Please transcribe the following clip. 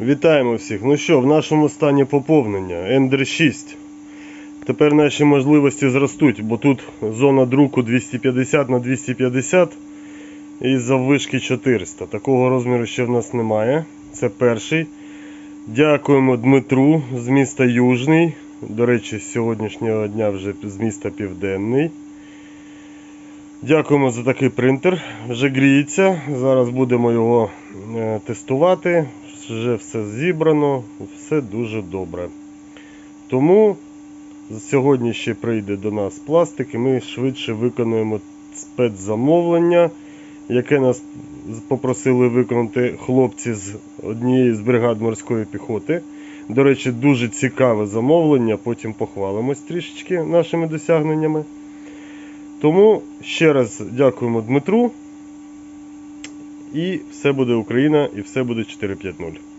Вітаємо всіх. Ну що, в нашому стані поповнення Ender 6. Тепер наші можливості зростуть, бо тут зона друку 250 на 250 і заввишки 400. Такого розміру ще в нас немає. Це перший. Дякуємо Дмитру з міста Южний. До речі, з сьогоднішнього дня вже з міста Південний. Дякуємо за такий принтер. Вже гріється. Зараз будемо його е, тестувати. Вже все зібрано, все дуже добре. Тому сьогодні ще прийде до нас пластик і ми швидше виконуємо спецзамовлення, яке нас попросили виконати хлопці з однієї з бригад морської піхоти. До речі, дуже цікаве замовлення, потім похвалимось трішечки нашими досягненнями. Тому ще раз дякуємо Дмитру. І все буде Україна, і все буде 4.5.0.